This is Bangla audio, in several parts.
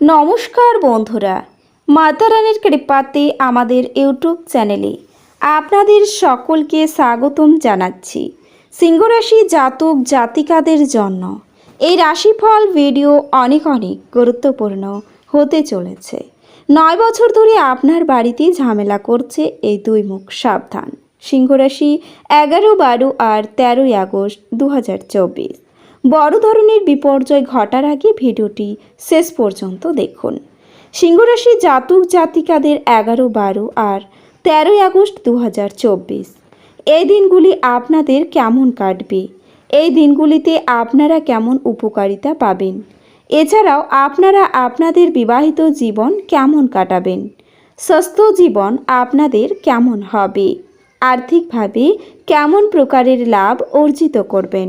নমস্কার বন্ধুরা মাতারানির কৃপাতে আমাদের ইউটিউব চ্যানেলে আপনাদের সকলকে স্বাগতম জানাচ্ছি। সিংহরাশি জাতক জাতিকাদের জন্য এই রাশিফল ভিডিও অনেক অনেক গুরুত্বপূর্ণ হতে চলেছে। নয় বছর ধরে আপনার বাড়িতে ঝামেলা করছে এই দুই মুখ সাবধান। সিংহরাশি এগারো বারো আর তেরোই আগস্ট দু হাজার চব্বিশ। বড় ধরনের বিপর্যয় ঘটার আগে ভিডিওটি শেষ পর্যন্ত দেখুন। সিংহরাশি জাতক জাতিকাদের এগারো, বারো আর তেরোই আগস্ট দু হাজার চব্বিশ। এই দিনগুলি আপনাদের কেমন কাটবে? এই দিনগুলিতে আপনারা কেমন উপকারিতা পাবেন? এছাড়াও আপনারা আপনাদের বিবাহিত জীবন কেমন কাটাবেন? স্বাস্থ্য জীবন আপনাদের কেমন হবে? আর্থিকভাবে কেমন প্রকারের লাভ অর্জিত করবেন?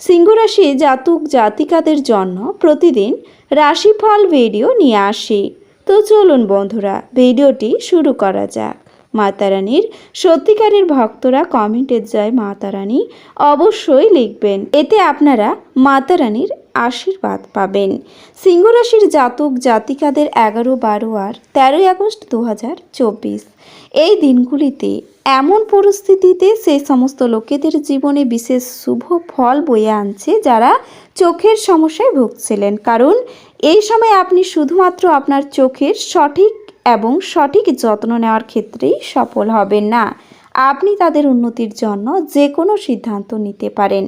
সিংহরাশি জাতক জাতিকাদের জন্য প্রতিদিন রাশিফল ভিডিও নিয়ে আসি। তো চলুন বন্ধুরা, ভিডিওটি শুরু করা যাক। মাতারানির সত্যিকারের ভক্তরা কমেন্টে যায় মাতারানী অবশ্যই লিখবেন। এতে আপনারা মাতারানির আশীর্বাদ পাবেন। সিংহরাশির জাতক জাতিকাদের এগারো বারো আর তেরোই আগস্ট দু হাজার চব্বিশ। এই দিনগুলিতে এমন পরিস্থিতিতে সেই সমস্ত লোকেদের জীবনে বিশেষ শুভ ফল বয়ে আনছে যারা চোখের সমস্যায় ভুগছিলেন। কারণ এই সময় আপনি শুধুমাত্র আপনার চোখের সঠিক এবং সঠিক যত্ন নেওয়ার ক্ষেত্রেই সফল হবেন না। আপনি তাদের উন্নতির জন্য যে কোনো সিদ্ধান্ত নিতে পারেন।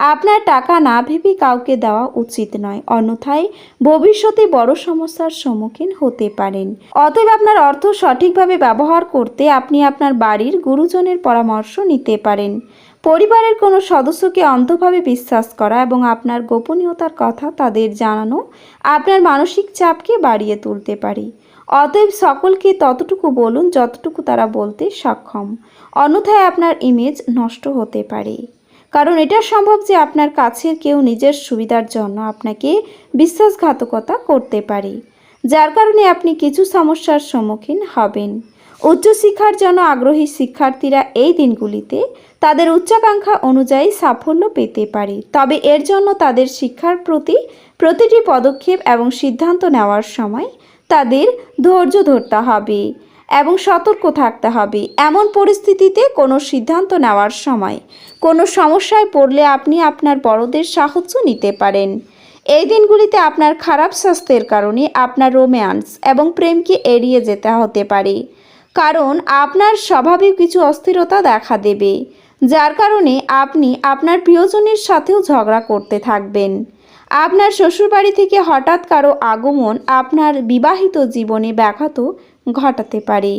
আপনার টাকা না ভেবে কাউকে দেওয়া উচিত নয়, অন্যথায় ভবিষ্যতে বড় সমস্যার সম্মুখীন হতে পারেন। অতএব আপনার অর্থ সঠিকভাবে ব্যবহার করতে আপনি আপনার বাড়ির গুরুজনের পরামর্শ নিতে পারেন। পরিবারের কোনো সদস্যকে অন্ধভাবে বিশ্বাস করা এবং আপনার গোপনীয়তার কথা তাদের জানানো আপনার মানসিক চাপকে বাড়িয়ে তুলতে পারে। অতএব সকলকে ততটুকু বলুন যতটুকু তারা বলতে সক্ষম। অন্যথায় আপনার ইমেজ নষ্ট হতে পারে। কারণ এটা সম্ভব যে আপনার কাছের কেউ নিজের সুবিধার জন্য আপনাকে বিশ্বাসঘাতকতা করতে পারে, যার কারণে আপনি কিছু সমস্যার সম্মুখীন হবেন। উচ্চশিক্ষার জন্য আগ্রহী শিক্ষার্থীরা এই দিনগুলিতে তাদের উচ্চাকাঙ্ক্ষা অনুযায়ী সাফল্য পেতে পারে, তবে এর জন্য তাদের শিক্ষার প্রতি প্রতিটি পদক্ষেপ এবং সিদ্ধান্ত নেওয়ার সময় তাদের ধৈর্য ধরতে হবে। এবং সতর্ক থাকতে হবে। এমন পরিস্থিতিতে কোনো সিদ্ধান্ত নেওয়ার সময়, কোনো সমস্যায় পড়লে আপনি আপনার বড়দের সাহায্য নিতে পারেন। এই দিনগুলিতে আপনার খারাপ স্বাস্থ্যের কারণে আপনার রোম্যান্স এবং প্রেমকে এড়িয়ে যেতে হতে পারে। কারণ, আপনার স্বাভাবিক কিছু অস্থিরতা দেখা দেবে, যার কারণে আপনি আপনার প্রিয়জনের সাথেও ঝগড়া করতে থাকবেন। আপনার শ্বশুরবাড়ি থেকে হঠাৎ কারও আগমন আপনার বিবাহিত জীবনে ব্যাঘাত ঘটাতে পারে।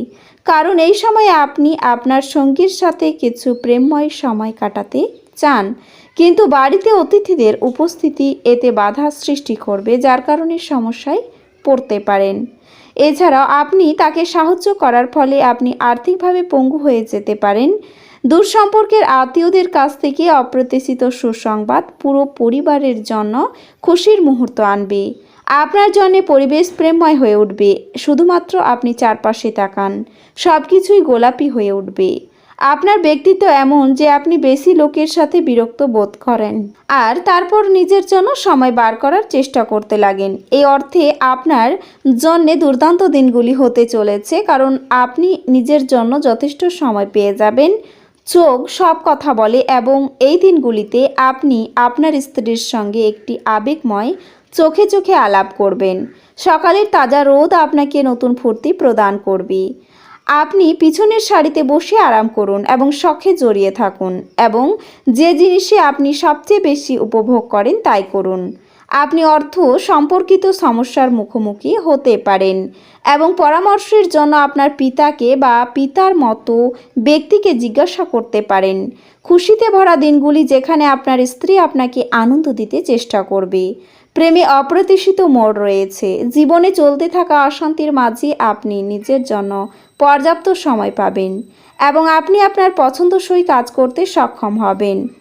কারণ এই সময় আপনি আপনার সঙ্গীর সাথে কিছু প্রেমময় সময় কাটাতে চান। কিন্তু বাড়িতে অতিথিদের উপস্থিতি এতে বাধা সৃষ্টি করবে, যার কারণে সমস্যায় পড়তে পারেন। এছাড়াও আপনি তাকে সাহায্য করার ফলে আপনি আর্থিকভাবে পঙ্গু হয়ে যেতে পারেন। দূর সম্পর্কের আত্মীয়দের কাছ থেকে অপ্রত্যাশিত সুসংবাদ পুরো পরিবারের জন্য খুশির মুহূর্ত আনবে। আপনার জন্য পরিবেশ প্রেমময় হয়ে উঠবে, শুধুমাত্র আপনি চারপাশে তাকান সব কিছুই গোলাপি হয়ে উঠবে। আপনার ব্যক্তিত্ব এমন যে আপনি বেশি লোকের সাথে বিরক্ত বোধ করেন। আর তারপর নিজের জন্য সময় বার করার চেষ্টা করতে লাগেন। এই অর্থে আপনার জন্যে দুর্দান্ত দিনগুলি হতে চলেছে, কারণ আপনি নিজের জন্য যথেষ্ট সময় পেয়ে যাবেন। চোখ সব কথা বলে এবং এই দিনগুলিতে আপনি আপনার স্ত্রীর সঙ্গে একটি আবেগময় চোখে চোখে আলাপ করবেন। সকালের তাজা রোদ আপনাকে নতুন ফুর্তি প্রদান করবে। আপনি পিছনের সারিতে বসে আরাম করুন এবং শখে জড়িয়ে থাকুন এবং যে জিনিসে আপনি সবচেয়ে বেশি উপভোগ করেন তাই করুন। আপনি অর্থ সম্পর্কিত সমস্যার মুখোমুখি হতে পারেন। এবং পরামর্শের জন্য আপনার পিতাকে বা পিতার মতো ব্যক্তিকে জিজ্ঞাসা করতে পারেন। খুশিতে ভরা দিনগুলি যেখানে আপনার স্ত্রী আপনাকে আনন্দ দিতে চেষ্টা করবে। প্রেমে অপ্রত্যাশিত মোড় রয়েছে। জীবনে চলতে থাকা অশান্তির মাঝে আপনি নিজের জন্য পর্যাপ্ত সময় পাবেন এবং আপনি আপনার পছন্দসই কাজ করতে সক্ষম হবেন।